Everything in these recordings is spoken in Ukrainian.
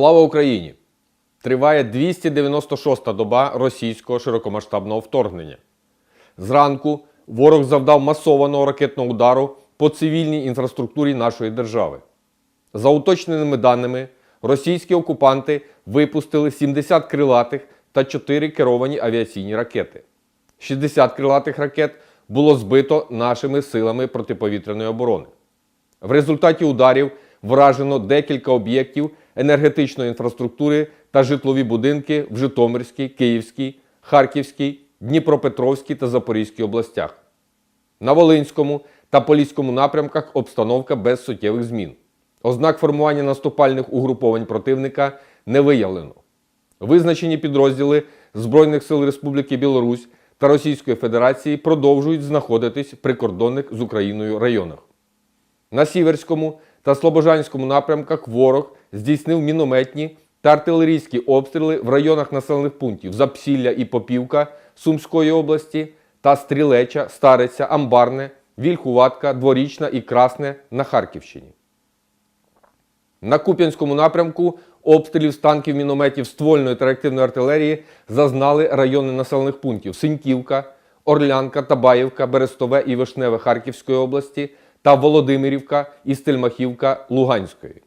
Слава Україні! Триває 296-та доба російського широкомасштабного вторгнення. Зранку ворог завдав масованого ракетного удару по цивільній інфраструктурі нашої держави. За уточненими даними, російські окупанти випустили 70 крилатих та 4 керовані авіаційні ракети. 60 крилатих ракет було збито нашими силами протиповітряної оборони. В результаті ударів вражено декілька об'єктів енергетичної інфраструктури та житлові будинки в Житомирській, Київській, Харківській, Дніпропетровській та Запорізькій областях. На Волинському та Поліському напрямках обстановка без суттєвих змін. Ознак формування наступальних угруповань противника не виявлено. Визначені підрозділи Збройних сил Республіки Білорусь та Російської Федерації продовжують знаходитись в прикордонних з Україною районах. На Сіверському та Слобожанському напрямках ворог здійснив мінометні та артилерійські обстріли в районах населених пунктів Запсілля і Попівка Сумської області та Стрілеча, Стариця, Амбарне, Вільхуватка, Дворічна і Красне на Харківщині. На Куп'янському напрямку обстрілів з танків, мінометів, ствольної та реактивної артилерії зазнали райони населених пунктів Синьківка, Орлянка, Табаївка, Берестове і Вишневе Харківської області та Володимирівка і Стельмахівка Луганської.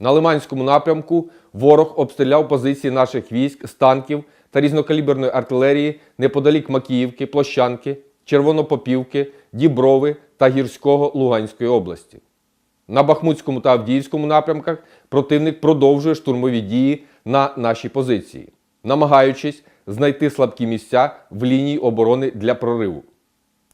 На Лиманському напрямку ворог обстріляв позиції наших військ з танків та різнокаліберної артилерії неподалік Макіївки, Площанки, Червонопопівки, Діброви та Гірського Луганської області. На Бахмутському та Авдіївському напрямках противник продовжує штурмові дії на наші позиції, намагаючись знайти слабкі місця в лінії оборони для прориву.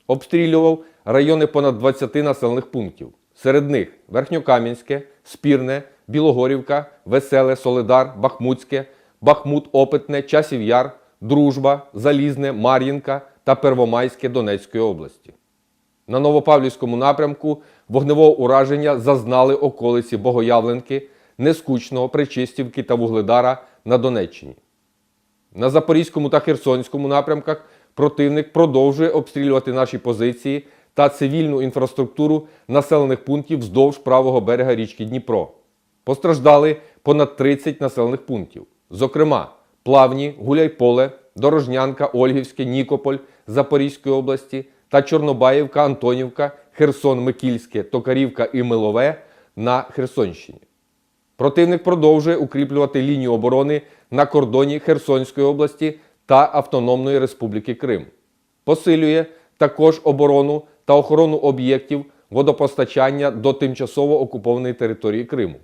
Обстрілював райони понад 20 населених пунктів. Серед них Верхньокам'янське, Спірне, Білогорівка, Веселе, Соледар, Бахмутське, Бахмут, Опитне, Часів Яр, Дружба, Залізне, Мар'їнка та Первомайське Донецької області. На Новопавлівському напрямку вогневого ураження зазнали околиці Богоявленки, Нескучного, Причистівки та Вугледара на Донеччині. На Запорізькому та Херсонському напрямках противник продовжує обстрілювати наші позиції та цивільну інфраструктуру населених пунктів вздовж правого берега річки Дніпро. Постраждали понад 30 населених пунктів. Зокрема, Плавні, Гуляйполе, Дорожнянка, Ольгівське, Нікополь Запорізької області та Чорнобаївка, Антонівка, Херсон, Микільське, Токарівка і Милове на Херсонщині. Противник продовжує укріплювати лінію оборони на кордоні Херсонської області та Автономної Республіки Крим. Посилює також оборону та охорону об'єктів водопостачання до тимчасово окупованої території Криму,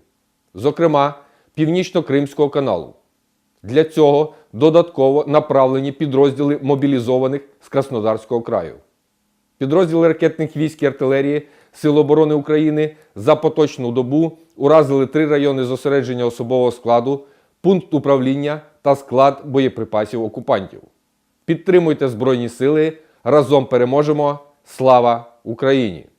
зокрема Північно-Кримського каналу. Для цього додатково направлені підрозділи мобілізованих з Краснодарського краю. Підрозділи ракетних військ і артилерії Сил оборони України за поточну добу уразили три райони зосередження особового складу, пункт управління та склад боєприпасів окупантів. Підтримуйте Збройні Сили. Разом переможемо! Слава Україні!